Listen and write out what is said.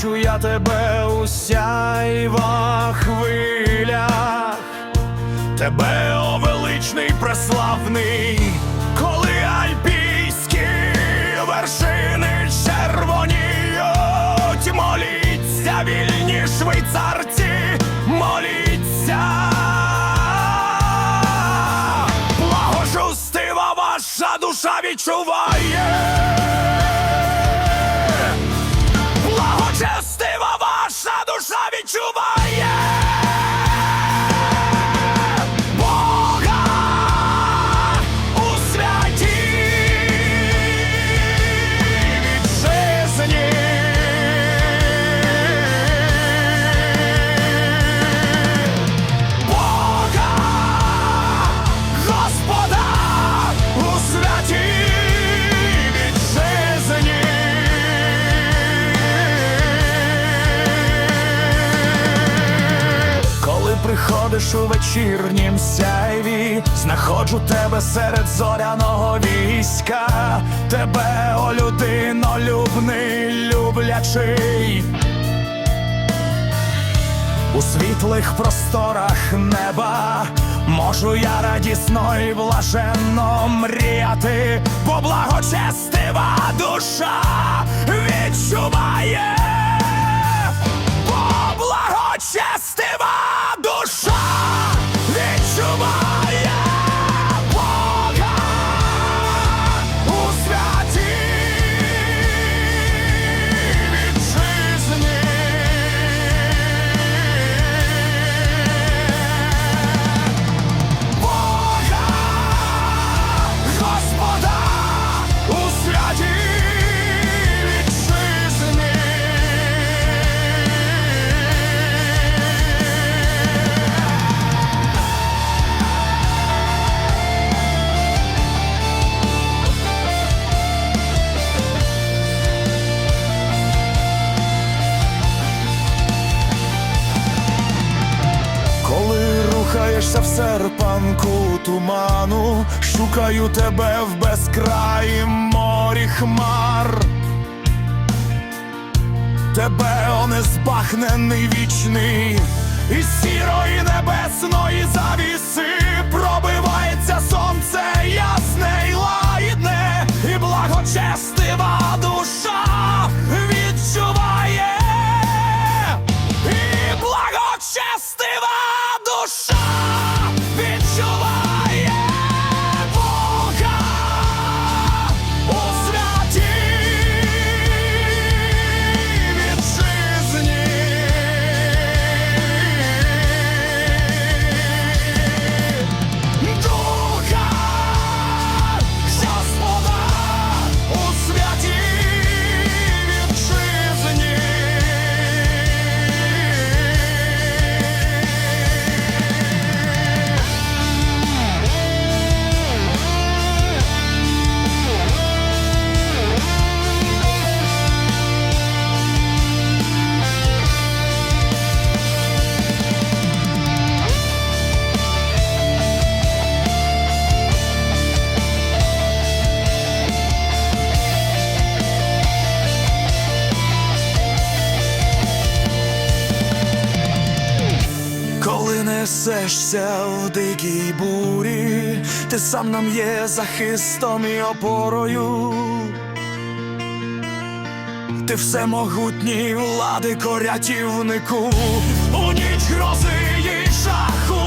бачу я тебе у сяйвах хвилях, тебе о величний преславний, коли альпійські вершини червоніють, моліться вільні швейцарці, моліться. Благожустива ваша душа відчуває. Вечірнім сяйві, знаходжу тебе серед зоряного війська, тебе, о людино, любний, люблячий. У світлих просторах неба можу я радісно і блаженно мріяти, бо благочестива душа відчуває, бо благочестива рухаєшся в серпанку туману, шукаю тебе в безкраї морі хмар. Тебе, о незбахнений вічний, із сірої небесної завіси пробивається сонце ясне й лагідне, і благочестива несешся в дикій бурі, ти сам нам є захистом і опорою. Ти всемогутній влади корятівнику, у ніч грози їй жах